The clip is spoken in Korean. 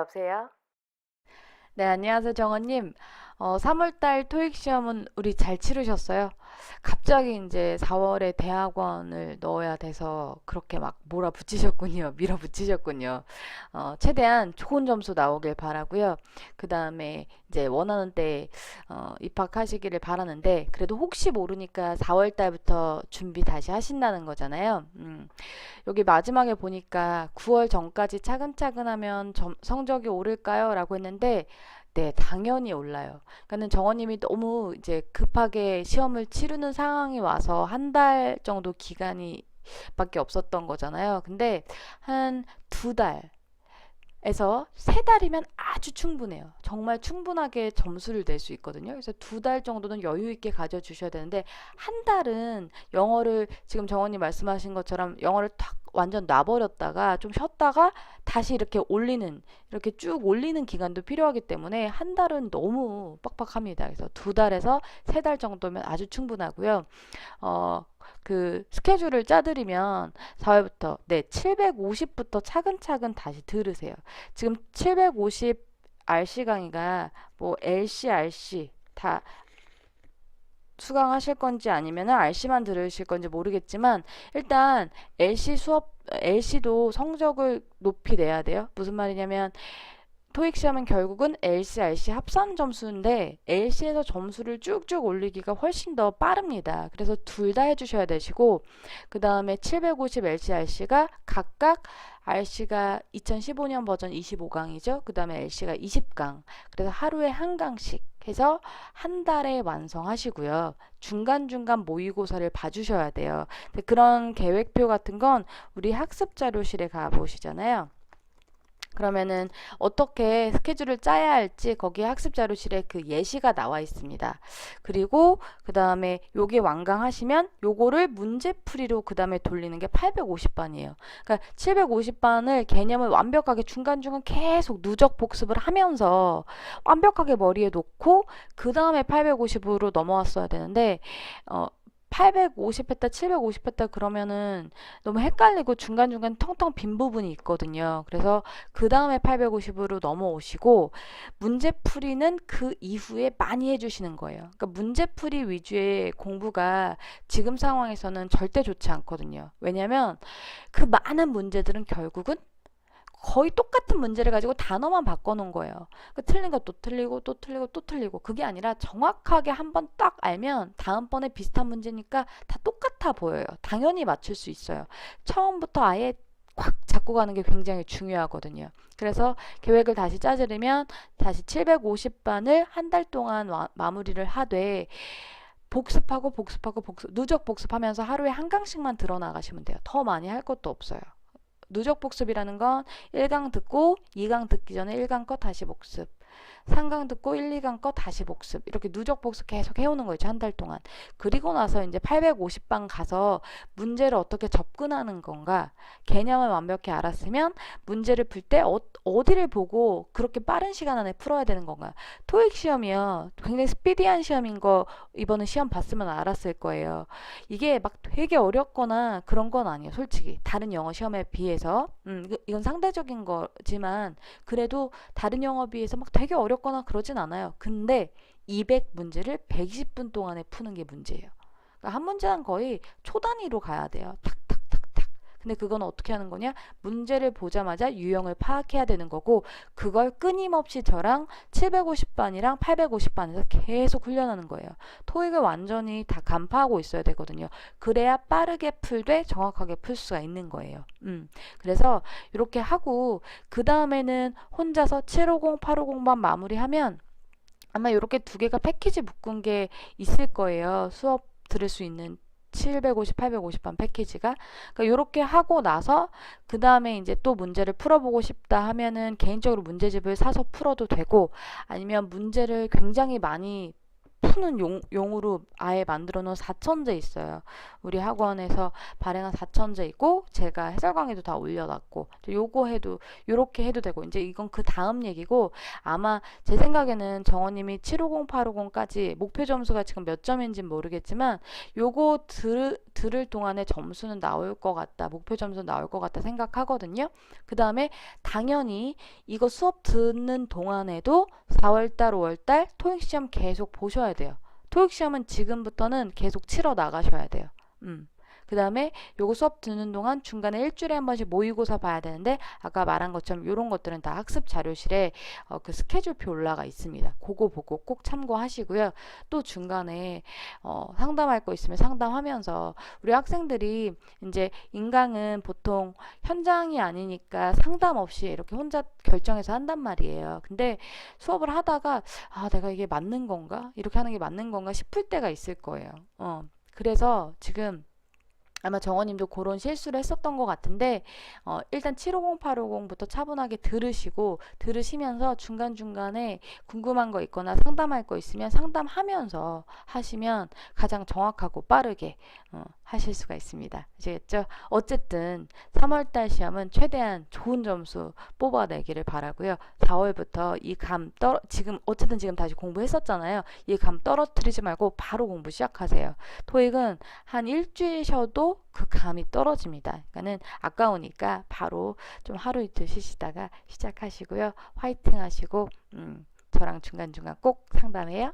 여보세요? 네, 안녕하세요, 정원님. 어, 3월달 토익 시험은 우리 잘 치르셨어요? 갑자기 이제 4월에 대학원을 넣어야 돼서 그렇게 막 몰아붙이셨군요. 밀어붙이셨군요. 어, 최대한 좋은 점수 나오길 바라고요. 그 다음에 이제 원하는 때 어, 입학하시기를 바라는데 그래도 혹시 모르니까 4월 달부터 준비 다시 하신다는 거잖아요. 음, 여기 마지막에 보니까 9월 전까지 차근차근 하면 점- 성적이 오를까요? 라고 했는데 네, 당연히 올라요. 그러니까는 정원님이 너무 이제 급하게 시험을 치르는 상황이 와서 한 달 정도 기간이 밖에 없었던 거잖아요. 근데 한 두 달, 에서 세 달이면 아주 충분해요. 정말 충분하게 점수를 낼 수 있거든요. 그래서 두 달 정도는 여유 있게 가져주셔야 되는데 한 달은 영어를 지금 정원님 말씀하신 것처럼 영어를 탁 완전 놔버렸다가 좀 쉬었다가 다시 이렇게 올리는 이렇게 쭉 올리는 기간도 필요하기 때문에 한 달은 너무 빡빡합니다. 그래서 두 달에서 세 달 정도면 아주 충분하고요. 어, 그 스케줄을 짜드리면 4회부터 네, 750부터 차근차근 다시 들으세요. 지금 750 RC 강의가 뭐 LC, RC 다 수강하실 건지 아니면은 RC만 들으실 건지 모르겠지만 일단 LC 수업 LC도 성적을 높이 내야 돼요. 무슨 말이냐면 토익 시험은 결국은 LC, RC 합산 점수인데 LC에서 점수를 쭉쭉 올리기가 훨씬 더 빠릅니다. 그래서 둘 다 해주셔야 되시고 그 다음에 750 LC, RC가 각각 RC가 2015년 버전 25강이죠. 그 다음에 LC가 20강. 그래서 하루에 한 강씩 해서 한 달에 완성하시고요. 중간중간 모의고사를 봐주셔야 돼요. 그런 계획표 같은 건 우리 학습 자료실에 가 보시잖아요. 그러면은 어떻게 스케줄을 짜야 할지 거기에 학습 자료실에 그 예시가 나와 있습니다. 그리고 그 다음에 요게 완강하시면 요거를 문제풀이로 그 다음에 돌리는 게 850반이에요. 그러니까 750반을 개념을 완벽하게 중간중간 계속 누적 복습을 하면서 완벽하게 머리에 놓고 그 다음에 850으로 넘어왔어야 되는데 어 850 했다, 750 했다 그러면은 너무 헷갈리고 중간중간 텅텅 빈 부분이 있거든요. 그래서 그 다음에 850으로 넘어오시고 문제풀이는 그 이후에 많이 해주시는 거예요. 그러니까 문제풀이 위주의 공부가 지금 상황에서는 절대 좋지 않거든요. 왜냐면 그 많은 문제들은 결국은 거의 똑같은 문제를 가지고 단어만 바꿔놓은 거예요. 그 틀린 거또 틀리고 또 틀리고 또 틀리고 그게 아니라 정확하게 한 번 딱 알면 다음번에 비슷한 문제니까 다 똑같아 보여요. 당연히 맞출 수 있어요. 처음부터 아예 꽉 잡고 가는 게 굉장히 중요하거든요. 그래서 계획을 다시 짜주려면 다시 750반을 한 달 동안 와- 마무리를 하되 복습하고 복습하고 복습, 누적 복습하면서 하루에 한 강씩만 들어 나가시면 돼요. 더 많이 할 것도 없어요. 누적 복습이라는 건 1강 듣고 2강 듣기 전에 1강 거 다시 복습. 3강 듣고 1, 2강 거 다시 복습. 이렇게 누적 복습 계속 해오는 거죠. 한 달 동안. 그리고 나서 이제 850방 가서 문제를 어떻게 접근하는 건가. 개념을 완벽히 알았으면 문제를 풀때 어, 어디를 보고 그렇게 빠른 시간 안에 풀어야 되는 건가. 토익 시험이요. 굉장히 스피디한 시험인 거 이번에 시험 봤으면 알았을 거예요. 이게 막 되게 어렵거나 그런 건 아니에요. 솔직히. 다른 영어 시험에 비해서. 음, 이거- 이건 상대적인 거지만 그래도 다른 영어 비해서 막 되게 어렵거나 그러진 않아요. 근데 200문제를 120분 동안에 푸는 게 문제예요. 그러니까 한 문제는 거의 초 단위로 가야 돼요. 탁탁탁탁. 근데 그건 어떻게 하는 거냐? 문제를 보자마자 유형을 파악해야 되는 거고 그걸 끊임없이 저랑 750반이랑 850반에서 계속 훈련하는 거예요. 토익을 완전히 다 간파하고 있어야 되거든요. 그래야 빠르게 풀되 정확하게 풀 수가 있는 거예요. 음. 그래서 이렇게 하고 그 다음에는 혼자서 750, 850반 마무리하면 아마 이렇게 두 개가 패키지 묶은 게 있을 거예요. 수업 들을 수 있는 750, 850반 패키지가. 그러니까 이렇게 하고 나서 그 다음에 이제 또 문제를 풀어보고 싶다 하면은 개인적으로 문제집을 사서 풀어도 되고 아니면 문제를 굉장히 많이 푸는 용, 용으로 아예 만들어 놓은 사천제 있어요. 우리 학원에서 발행한 사천제 있고 제가 해설 강의도 다 올려놨고 요거 해도 요렇게 해도 되고 이제 이건 그 다음 얘기고 아마 제 생각에는 정원님이 750, 850까지 목표 점수가 지금 몇 점인지 모르겠지만 요거 들, 들을 동안에 점수는 나올 것 같다. 목표 점수 나올 것 같다 생각하거든요. 그 다음에 당연히 이거 수업 듣는 동안에도 4월달, 5월달 토익 시험 계속 보셔야 돼요. 토익 시험은 지금부터는 계속 치러 나가셔야 돼요. 음. 그 다음에 요거 수업 듣는 동안 중간에 일주일에 한 번씩 모의고사 봐야 되는데 아까 말한 것처럼 요런 것들은 다 학습 자료실에 어, 그 스케줄표 올라가 있습니다. 그거 보고 꼭 참고하시고요. 또 중간에 어, 상담할 거 있으면 상담하면서 우리 학생들이 이제 인강은 보통 현장이 아니니까 상담 없이 이렇게 혼자 결정해서 한단 말이에요. 근데 수업을 하다가 아, 내가 이게 맞는 건가? 이렇게 하는 게 맞는 건가 싶을 때가 있을 거예요. 어. 그래서 지금 아마 정원님도 그런 실수를 했었던 것 같은데 어, 일단 750, 850부터 차분하게 들으시고 들으시면서 중간중간에 궁금한 거 있거나 상담할 거 있으면 상담하면서 하시면 가장 정확하고 빠르게 어, 하실 수가 있습니다. 아시겠죠? 어쨌든 3월달 시험은 최대한 좋은 점수 뽑아내기를 바라고요. 4월부터 이 감 떨어 지금 어쨌든 지금 다시 공부했었잖아요. 이 감 떨어뜨리지 말고 바로 공부 시작하세요. 토익은 한 일주일 쉬어도 그 감이 떨어집니다. 그러니까는 아까우니까 바로 좀 하루 이틀 쉬시다가 시작하시고요. 화이팅 하시고 음, 저랑 중간중간 꼭 상담해요.